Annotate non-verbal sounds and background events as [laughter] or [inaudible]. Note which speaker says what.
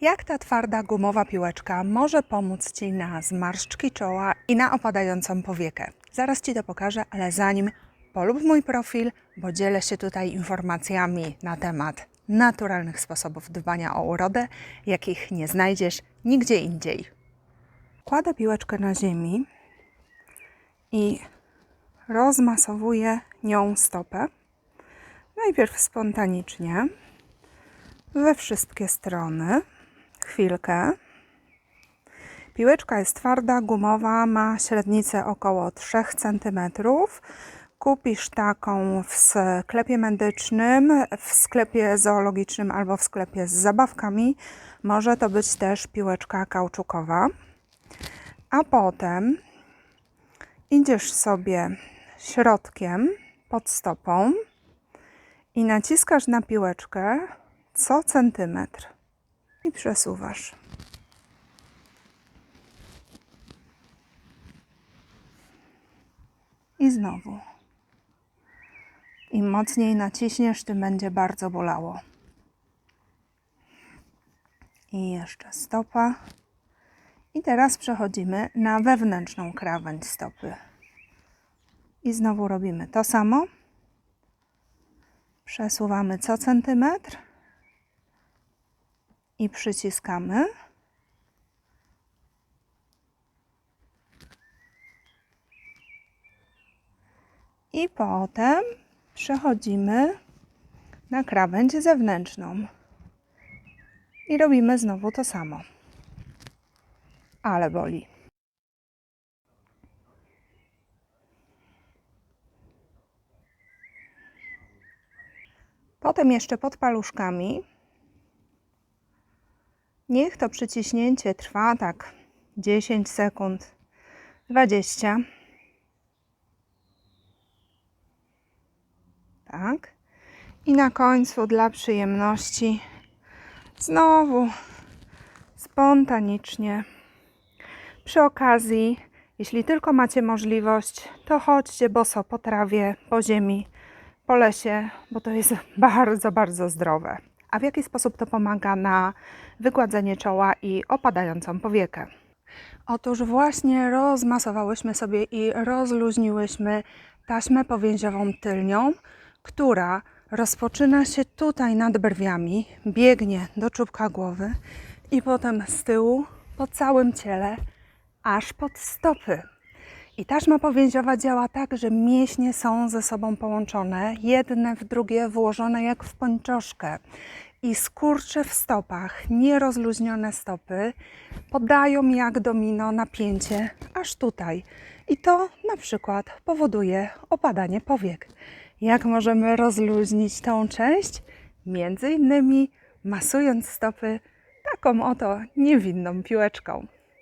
Speaker 1: Jak ta twarda gumowa piłeczka może pomóc Ci na zmarszczki czoła i na opadającą powiekę? Zaraz Ci to pokażę, ale zanim polub mój profil, bo dzielę się tutaj informacjami na temat naturalnych sposobów dbania o urodę, jakich nie znajdziesz nigdzie indziej. Kładę piłeczkę na ziemi i rozmasowuję nią stopę. Najpierw spontanicznie, we wszystkie strony. Chwilkę. Piłeczka jest twarda, gumowa, ma średnicę około 3 cm. Kupisz taką w sklepie medycznym, w sklepie zoologicznym albo w sklepie z zabawkami. Może to być też piłeczka kauczukowa. A potem idziesz sobie środkiem pod stopą i naciskasz na piłeczkę co centymetr i przesuwasz. I znowu. Im mocniej naciśniesz, tym będzie bardzo bolało. I jeszcze stopa. I teraz przechodzimy na wewnętrzną krawędź stopy. I znowu robimy to samo. Przesuwamy co centymetr i przyciskamy. I potem przechodzimy na krawędź zewnętrzną. I robimy znowu to samo. Ale boli. Potem jeszcze pod paluszkami. Niech to przyciśnięcie trwa tak 10 sekund, 20. Tak. I na końcu dla przyjemności znowu spontanicznie. Przy okazji, jeśli tylko macie możliwość, to chodźcie boso po trawie, po ziemi, po lesie, bo to jest [laughs] bardzo, bardzo zdrowe. A w jaki sposób to pomaga na wygładzenie czoła i opadającą powiekę? Otóż właśnie rozmasowałyśmy sobie i rozluźniłyśmy taśmę powięziową tylnią, która rozpoczyna się tutaj nad brwiami, biegnie do czubka głowy i potem z tyłu po całym ciele, aż pod stopy. I taśma powięziowa działa tak, że mięśnie są ze sobą połączone, jedne w drugie włożone jak w pończoszkę. I skurcze w stopach, nierozluźnione stopy, podają jak domino napięcie aż tutaj. I to na przykład powoduje opadanie powiek. Jak możemy rozluźnić tą część? Między innymi masując stopy taką oto niewinną piłeczką.